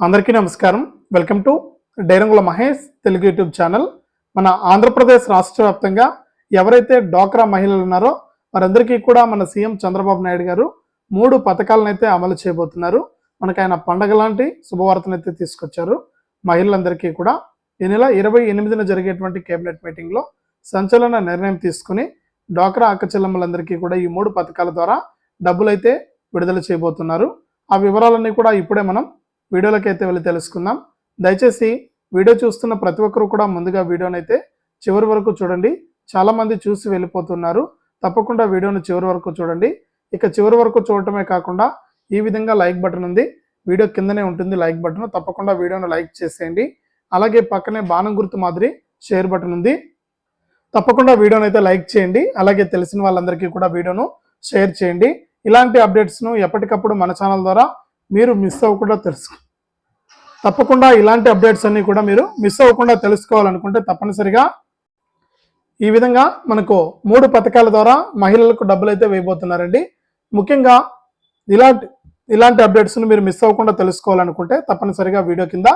అందరికీ నమస్కారం. Welcome to డైరంగుల మహేష్ తెలుగు యూట్యూబ్ ఛానల్. మన ఆంధ్రప్రదేశ్ రాష్ట్ర వ్యాప్తంగా ఎవరైతే డోక్రా మహిళలు ఉన్నారో వారందరికీ కూడా మన సీఎం చంద్రబాబు నాయుడు గారు మూడు పథకాలను అయితే అమలు చేయబోతున్నారు. మనకు ఆయన పండగ లాంటి శుభవార్తను అయితే తీసుకొచ్చారు. మహిళలందరికీ కూడా ఈ నెల ఇరవై ఎనిమిదిన జరిగేటువంటి కేబినెట్ మీటింగ్లో సంచలన నిర్ణయం తీసుకుని డోక్రా అక్కచెల్లెమ్మలందరికీ కూడా ఈ మూడు పథకాల ద్వారా డబ్బులైతే విడుదల చేయబోతున్నారు. ఆ వివరాలన్నీ కూడా ఇప్పుడే మనం వీడియోలోకి అయితే వెళ్ళి తెలుసుకుందాం. దయచేసి వీడియో చూస్తున్న ప్రతి ఒక్కరు కూడా ముందుగా వీడియోని అయితే చివరి వరకు చూడండి. చాలామంది చూసి వెళ్ళిపోతున్నారు. తప్పకుండా వీడియోను చివరి వరకు చూడండి. ఇక చివరి వరకు చూడటమే కాకుండా ఈ విధంగా లైక్ బటన్ ఉంది. వీడియో కిందనే ఉంటుంది లైక్ బటన్. తప్పకుండా వీడియోను లైక్ చేసేయండి. అలాగే పక్కనే బాణం గుర్తు మాదిరి షేర్ బటన్ ఉంది. తప్పకుండా వీడియోను అయితే లైక్ చేయండి. అలాగే తెలిసిన వాళ్ళందరికీ కూడా వీడియోను షేర్ చేయండి. ఇలాంటి అప్డేట్స్ను ఎప్పటికప్పుడు మన ఛానల్ ద్వారా మీరు మిస్ అవ్వకుండా తెలుసు తప్పకుండా ఇలాంటి అప్డేట్స్ అన్నీ కూడా మీరు మిస్ అవ్వకుండా తెలుసుకోవాలనుకుంటే తప్పనిసరిగా ఈ విధంగా మనకు మూడు పథకాల ద్వారా మహిళలకు డబ్బులు అయితే వేయబోతున్నారండి. ముఖ్యంగా ఇలాంటి ఇలాంటి అప్డేట్స్ను మీరు మిస్ అవ్వకుండా తెలుసుకోవాలనుకుంటే తప్పనిసరిగా వీడియో కింద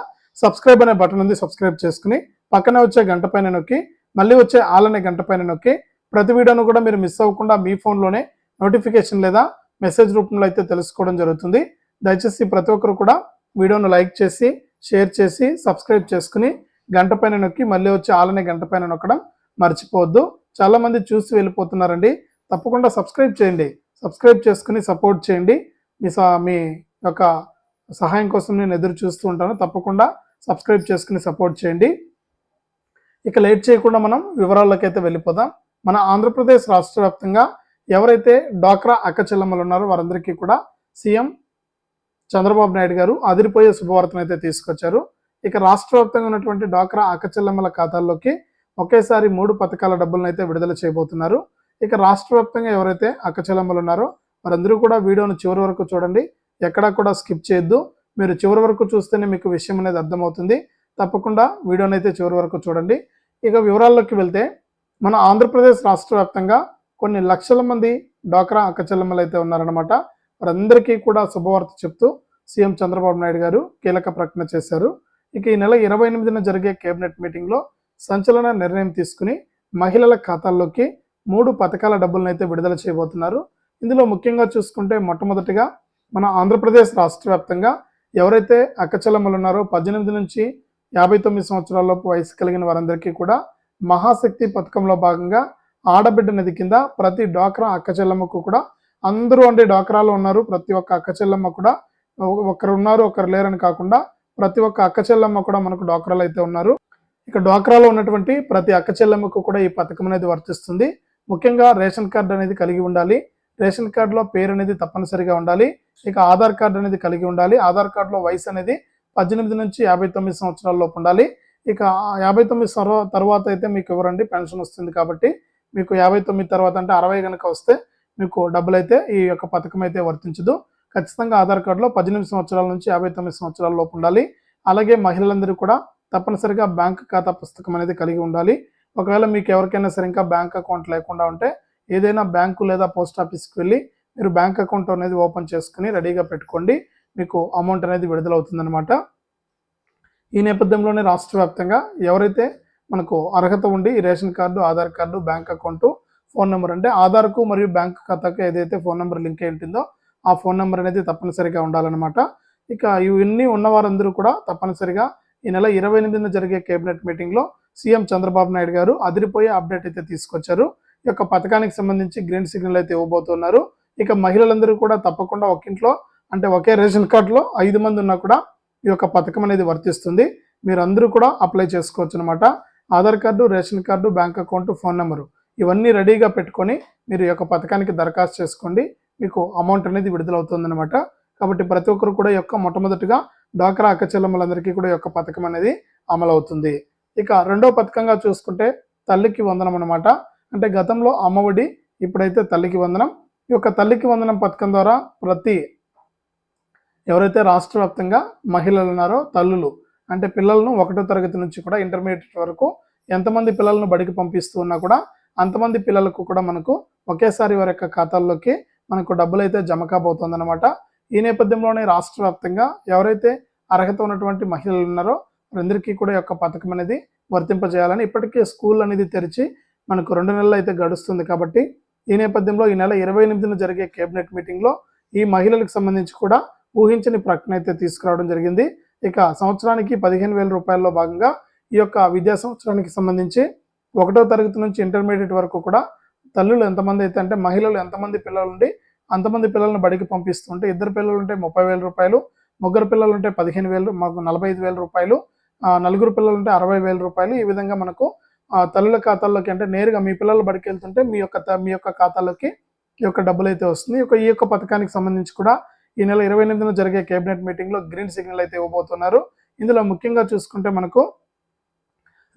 సబ్స్క్రైబ్ అనే బటన్ ఉంది సబ్స్క్రైబ్ చేసుకుని పక్కనే వచ్చే గంట పైన నొక్కి మళ్ళీ వచ్చే ఆల్ అనే గంట పైన నొక్కి ప్రతి వీడియోను కూడా మీరు మిస్ అవ్వకుండా మీ ఫోన్లోనే నోటిఫికేషన్ లేదా మెసేజ్ రూపంలో అయితే తెలుసుకోవడం జరుగుతుంది. దయచేసి ప్రతి ఒక్కరు కూడా వీడియోను లైక్ చేసి షేర్ చేసి సబ్స్క్రైబ్ చేసుకుని గంట పైన నొక్కి మళ్ళీ వచ్చి ఆలనే గంట పైన నొక్కడం మర్చిపోవద్దు. చాలామంది చూసి వెళ్ళిపోతున్నారండి. తప్పకుండా సబ్స్క్రైబ్ చేయండి. సబ్స్క్రైబ్ చేసుకుని సపోర్ట్ చేయండి. మీ స- మీ యొక్క సహాయం కోసం నేను ఎదురు చూస్తూ ఉంటాను. తప్పకుండా సబ్స్క్రైబ్ చేసుకుని సపోర్ట్ చేయండి. ఇక లేట్ చేయకుండా మనం వివరాల్లోకి అయితే వెళ్ళిపోదాం. మన ఆంధ్రప్రదేశ్ రాష్ట్ర వ్యాప్తంగా ఎవరైతే డాక్రా అక్క చెల్లెమ్మలు ఉన్నారో వారందరికీ కూడా సీఎం చంద్రబాబు నాయుడు గారు అదిరిపోయే శుభవార్తను అయితే తీసుకొచ్చారు. ఇక రాష్ట్ర వ్యాప్తంగా ఉన్నటువంటి డాక్రా అక్కచెల్లెమ్మల ఖాతాల్లోకి ఒకేసారి మూడు పథకాల డబ్బులను అయితే విడుదల చేయబోతున్నారు. ఇక రాష్ట్ర వ్యాప్తంగా ఎవరైతే అక్కచెల్లెమ్మలు ఉన్నారో వారందరూ కూడా వీడియోను చివరి వరకు చూడండి. ఎక్కడా కూడా స్కిప్ చేయొద్దు. మీరు చివరి వరకు చూస్తేనే మీకు విషయం అనేది అర్థమవుతుంది. తప్పకుండా వీడియోని అయితే చివరి వరకు చూడండి. ఇక వివరాల్లోకి వెళ్తే మన ఆంధ్రప్రదేశ్ రాష్ట్ర వ్యాప్తంగా కొన్ని లక్షల మంది డ్వాక్రా అక్కచెల్లెమ్మలు అయితే ఉన్నారనమాట వారందరికీ కూడా శుభవార్త చెప్తూ సీఎం చంద్రబాబు నాయుడు గారు కీలక ప్రకటన చేశారు. ఇక ఈ నెల ఇరవై ఎనిమిదిన జరిగే కేబినెట్ మీటింగ్లో సంచలన నిర్ణయం తీసుకుని మహిళల ఖాతాల్లోకి మూడు పథకాల డబ్బులను అయితే విడుదల చేయబోతున్నారు. ఇందులో ముఖ్యంగా చూసుకుంటే మొట్టమొదటిగా మన ఆంధ్రప్రదేశ్ రాష్ట్ర వ్యాప్తంగా ఎవరైతే అక్కచెల్లెమ్మలు ఉన్నారో పద్దెనిమిది నుంచి యాభై తొమ్మిది సంవత్సరాలలోపు వయసు కలిగిన వారందరికీ కూడా మహాశక్తి పథకంలో భాగంగా ఆడబిడ్డ నిధి కింద ప్రతి డాక్రా అక్కచెల్లెమ్మకు కూడా అందరూ అంటే డాక్రాలో ఉన్నారు ప్రతి ఒక్క అక్క చెల్లెమ్మ కూడా ఒకరు ఉన్నారు ఒకరు లేరని కాకుండా ప్రతి ఒక్క అక్క చెల్లెమ్మ కూడా మనకు డాక్రాలు అయితే ఉన్నారు. ఇక డ్వాక్రాలో ఉన్నటువంటి ప్రతి అక్క చెల్లెమ్మకు కూడా ఈ పథకం అనేది వర్తిస్తుంది. ముఖ్యంగా రేషన్ కార్డు అనేది కలిగి ఉండాలి. రేషన్ కార్డులో పేరు అనేది తప్పనిసరిగా ఉండాలి. ఇక ఆధార్ కార్డు అనేది కలిగి ఉండాలి. ఆధార్ కార్డులో వయసు అనేది పద్దెనిమిది నుంచి యాభై తొమ్మిది సంవత్సరాల లోపు ఉండాలి. ఇక యాభై తొమ్మిది తర్వాత అయితే మీకు ఎవరండి? పెన్షన్ వస్తుంది కాబట్టి మీకు యాభై తొమ్మిది తర్వాత అంటే అరవై కనుక వస్తే మీకు డబ్బులు అయితే ఈ యొక్క పథకం అయితే వర్తించదు. ఖచ్చితంగా ఆధార్ కార్డులో పద్దెనిమిది సంవత్సరాల నుంచి యాభై తొమ్మిది సంవత్సరాల లోపు ఉండాలి. అలాగే మహిళలందరూ కూడా తప్పనిసరిగా బ్యాంక్ ఖాతా పుస్తకం అనేది కలిగి ఉండాలి. ఒకవేళ మీకు ఎవరికైనా సరే ఇంకా బ్యాంక్ అకౌంట్ లేకుండా ఉంటే ఏదైనా బ్యాంకు లేదా పోస్ట్ ఆఫీస్కి వెళ్ళి మీరు బ్యాంక్ అకౌంట్ అనేది ఓపెన్ చేసుకుని రెడీగా పెట్టుకోండి. మీకు అమౌంట్ అనేది విడుదలవుతుందన్నమాట. ఈ నేపథ్యంలోనే రాష్ట్ర వ్యాప్తంగా ఎవరైతే మనకు అర్హత ఉండి ration card Aadhaar card bank account phone number అంటే ఆధార్కు మరియు బ్యాంక్ ఖాతాకు ఏదైతే ఫోన్ నెంబర్ లింక్ అయి ఉంటుందో ఆ ఫోన్ నెంబర్ అనేది తప్పనిసరిగా ఉండాలన్నమాట. ఇక ఇవన్నీ ఉన్న వారందరూ కూడా తప్పనిసరిగా ఈ నెల ఇరవై ఎనిమిదిన జరిగే కేబినెట్ మీటింగ్లో సీఎం చంద్రబాబు నాయుడు గారు అదిరిపోయే అప్డేట్ అయితే తీసుకొచ్చారు. ఈ యొక్క పథకానికి సంబంధించి గ్రీన్ సిగ్నల్ అయితే ఇవ్వబోతున్నారు. ఇక మహిళలందరూ కూడా తప్పకుండా ఒక ఇంట్లో అంటే ఒకే రేషన్ కార్డులో ఐదు మంది ఉన్నా కూడా ఈ యొక్క పథకం అనేది వర్తిస్తుంది. మీరందరూ కూడా అప్లై చేసుకోవచ్చు అనమాట Aadhaar card ration card bank account phone number. ఇవన్నీ రెడీగా పెట్టుకొని మీరు ఈ యొక్క పథకానికి దరఖాస్తు చేసుకోండి. మీకు అమౌంట్ అనేది విడుదలవుతుందన్నమాట. కాబట్టి ప్రతి ఒక్కరు కూడా యొక్క మొట్టమొదటిగా డ్వాక్రా అక్కచెల్లమ్మలందరికీ కూడా యొక్క పథకం అనేది అమలవుతుంది. ఇక రెండో పథకంగా చూసుకుంటే తల్లికి వందనం అనమాట అంటే గతంలో అమ్మఒడి ఇప్పుడైతే తల్లికి వందనం. ఈ యొక్క తల్లికి వందనం పథకం ద్వారా ప్రతి ఎవరైతే రాష్ట్ర వ్యాప్తంగా మహిళలు ఉన్నారో తల్లులు అంటే పిల్లలను ఒకటో తరగతి నుంచి కూడా ఇంటర్మీడియట్ వరకు ఎంతమంది పిల్లలను బడికి పంపిస్తూ ఉన్నా కూడా అంతమంది పిల్లలకు కూడా మనకు ఒకేసారి వారి యొక్క ఖాతాల్లోకి మనకు డబ్బులు అయితే జమ కాబోతుందన్నమాట. ఈ నేపథ్యంలోనే రాష్ట్ర వ్యాప్తంగా ఎవరైతే అర్హత ఉన్నటువంటి మహిళలు ఉన్నారో వారందరికీ కూడా యొక్క పథకం అనేది వర్తింపజేయాలని ఇప్పటికే స్కూల్ అనేది తెరిచి మనకు రెండు నెలలు అయితే గడుస్తుంది కాబట్టి ఈ నేపథ్యంలో ఈ నెల ఇరవై ఎనిమిదిన జరిగే కేబినెట్ మీటింగ్లో ఈ మహిళలకు సంబంధించి కూడా ఊహించని ప్రకటన అయితే తీసుకురావడం జరిగింది. ఇక సంవత్సరానికి పదిహేను వేల రూపాయల్లో భాగంగా ఈ యొక్క విద్యా సంవత్సరానికి సంబంధించి ఒకటో తరగతి నుంచి ఇంటర్మీడియట్ వరకు కూడా తల్లులు ఎంతమంది అయితే అంటే మహిళలు ఎంతమంది పిల్లలు ఉండి అంతమంది పిల్లలను బడికి పంపిస్తుంటే ఇద్దరు పిల్లలు ఉంటే ముప్పై వేల రూపాయలు ముగ్గురు పిల్లలు ఉంటే పదిహేను వేలు మాకు నలభై ఐదు వేల రూపాయలు నలుగురు పిల్లలు ఉంటే అరవై వేల రూపాయలు. ఈ విధంగా మనకు ఆ, తల్లుల ఖాతాల్లోకి అంటే నేరుగా మీ పిల్లలు బడికి వెళ్తుంటే మీ యొక్క మీ యొక్క ఖాతాలోకి ఈ యొక్క డబ్బులు అయితే వస్తుంది. ఈ యొక్క ఈ యొక్క పథకానికి సంబంధించి కూడా ఈ నెల ఇరవై ఎనిమిదిన జరిగే కేబినెట్ మీటింగ్లో గ్రీన్ సిగ్నల్ అయితే ఇవ్వబోతున్నారు. ఇందులో ముఖ్యంగా చూసుకుంటే మనకు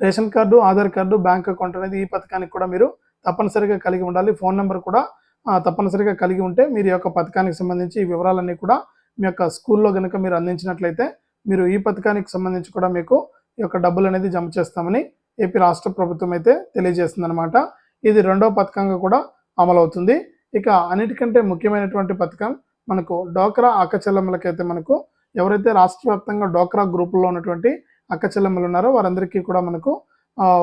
ration card Aadhaar card bank account అనేది ఈ పథకానికి కూడా మీరు తప్పనిసరిగా కలిగి ఉండాలి. ఫోన్ నెంబర్ కూడా తప్పనిసరిగా కలిగి ఉంటే మీరు యొక్క పథకానికి సంబంధించి ఈ వివరాలన్నీ కూడా మీ యొక్క స్కూల్లో కనుక మీరు అందించినట్లయితే మీరు ఈ పథకానికి సంబంధించి కూడా మీకు ఈ యొక్క డబ్బులు అనేది జమ చేస్తామని ఏపీ రాష్ట్ర ప్రభుత్వం అయితే తెలియజేస్తుంది అనమాట ఇది రెండవ పథకంగా కూడా అమలవుతుంది ఇక అన్నిటికంటే ముఖ్యమైనటువంటి పథకం మనకు డోక్రా అక్కచెల్లెమ్మలకైతే మనకు ఎవరైతే రాష్ట్ర వ్యాప్తంగా డోక్రా గ్రూపుల్లో ఉన్నటువంటి అక్కచెల్లెమ్మలు ఉన్నారో వారందరికీ కూడా మనకు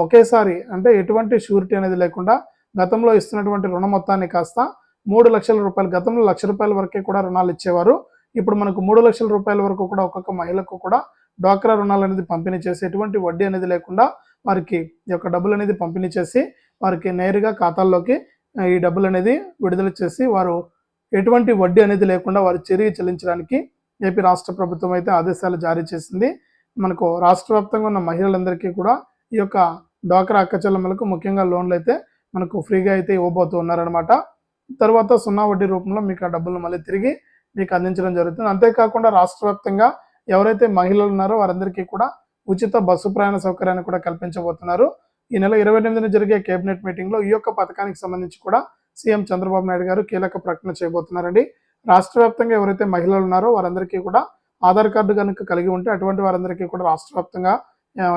ఒకేసారి అంటే ఎటువంటి షూరిటీ అనేది లేకుండా గతంలో ఇస్తున్నటువంటి రుణ మొత్తాన్ని కాస్త మూడు లక్షల రూపాయలు గతంలో లక్ష రూపాయల వరకే కూడా రుణాలు ఇచ్చేవారు. ఇప్పుడు మనకు మూడు లక్షల రూపాయల వరకు కూడా ఒక్కొక్క మహిళకు కూడా డ్వాక్రా రుణాలు అనేది పంపిణీ చేసి ఎటువంటి వడ్డీ అనేది లేకుండా వారికి యొక్క డబ్బులు అనేది పంపిణీ చేసి వారికి నేరుగా ఖాతాల్లోకి ఈ డబ్బులు అనేది విడుదల చేసి వారు ఎటువంటి వడ్డీ అనేది లేకుండా వారు చెరిగి చెల్లించడానికి ఏపీ రాష్ట్ర ప్రభుత్వం అయితే ఆదేశాలు జారీ చేసింది. మనకు రాష్ట్ర వ్యాప్తంగా ఉన్న మహిళలందరికీ కూడా ఈ యొక్క డ్వాక్రా అక్కచెల్లెమ్మలకు ముఖ్యంగా లోన్లు అయితే మనకు ఫ్రీగా అయితే ఇవ్వబోతూ ఉన్నారనమాట తర్వాత సున్నా వడ్డీ రూపంలో మీకు ఆ డబ్బులను మళ్ళీ తిరిగి మీకు అందించడం జరుగుతుంది. అంతేకాకుండా రాష్ట్ర వ్యాప్తంగా ఎవరైతే మహిళలు ఉన్నారో వారందరికీ కూడా ఉచిత బస్సు ప్రయాణ సౌకర్యాన్ని కూడా కల్పించబోతున్నారు. ఈ నెల ఇరవై ఎనిమిదిన జరిగే కేబినెట్ మీటింగ్లో ఈ యొక్క పథకానికి సంబంధించి కూడా సీఎం చంద్రబాబు నాయుడు గారు కీలక ప్రకటన చేయబోతున్నారండి. రాష్ట్ర వ్యాప్తంగా ఎవరైతే మహిళలు ఉన్నారో వారందరికీ కూడా ఆధార్ కార్డు కనుక కలిగి ఉంటే అటువంటి వారందరికీ కూడా రాష్ట్ర వ్యాప్తంగా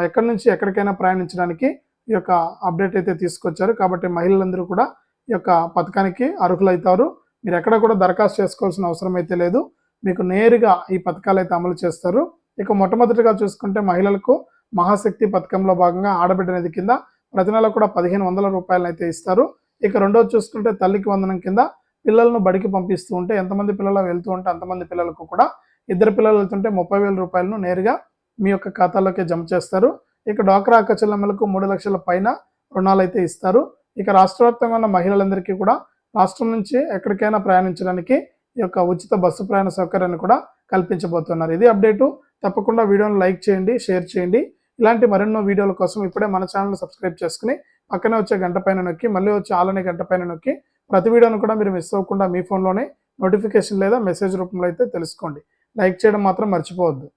ఎక్కడి నుంచి ఎక్కడికైనా ప్రయాణించడానికి ఈ యొక్క అప్డేట్ అయితే తీసుకొచ్చారు. కాబట్టి మహిళలందరూ కూడా ఈ యొక్క పథకానికి అర్హులవుతారు మీరు ఎక్కడ కూడా దరఖాస్తు చేసుకోవాల్సిన అవసరం అయితే లేదు. మీకు నేరుగా ఈ పథకాలు అయితే అమలు చేస్తారు. ఇక మొట్టమొదటిగా చూసుకుంటే మహిళలకు మహాశక్తి పథకంలో భాగంగా ఆడబిడ్డ నిధి కింద ప్రతి నెల కూడా పదిహేను వందల రూపాయలు అయితే ఇస్తారు. ఇక రెండోది చూసుకుంటే తల్లికి వందనం కింద పిల్లలను బడికి పంపిస్తూ ఉంటే ఎంతమంది పిల్లలు వెళ్తూ ఉంటే అంతమంది పిల్లలకు కూడా ఇద్దరు పిల్లలు వెళ్తుంటే ముప్పై వేల రూపాయలను నేరుగా మీ యొక్క ఖాతాలోకి జమ చేస్తారు. ఇక డ్వాక్రా అక్క చెల్లెమ్మలకు మూడు లక్షల పైన రుణాలు అయితే ఇస్తారు. ఇక రాష్ట్ర వ్యాప్తంగా ఉన్న మహిళలందరికీ కూడా రాష్ట్రం నుంచి ఎక్కడికైనా ప్రయాణించడానికి ఈ యొక్క ఉచిత బస్సు ప్రయాణ సౌకర్యాన్ని కూడా కల్పించబోతున్నారు. ఇది అప్డేటు. తప్పకుండా వీడియోను లైక్ చేయండి షేర్ చేయండి. ఇలాంటి మరెన్నో వీడియోల కోసం ఇప్పుడే మన ఛానల్ సబ్స్క్రైబ్ చేసుకుని పక్కనే వచ్చే గంట పైన నొక్కి మళ్ళీ వచ్చే ఆలనే గంట పైన నొక్కి ప్రతి వీడియోను కూడా మీరు మిస్ అవ్వకుండా మీ ఫోన్లోనే నోటిఫికేషన్ లేదా మెసేజ్ రూపంలో అయితే తెలుసుకోండి. లైక్ చేయడం మాత్రం మర్చిపోవద్దు.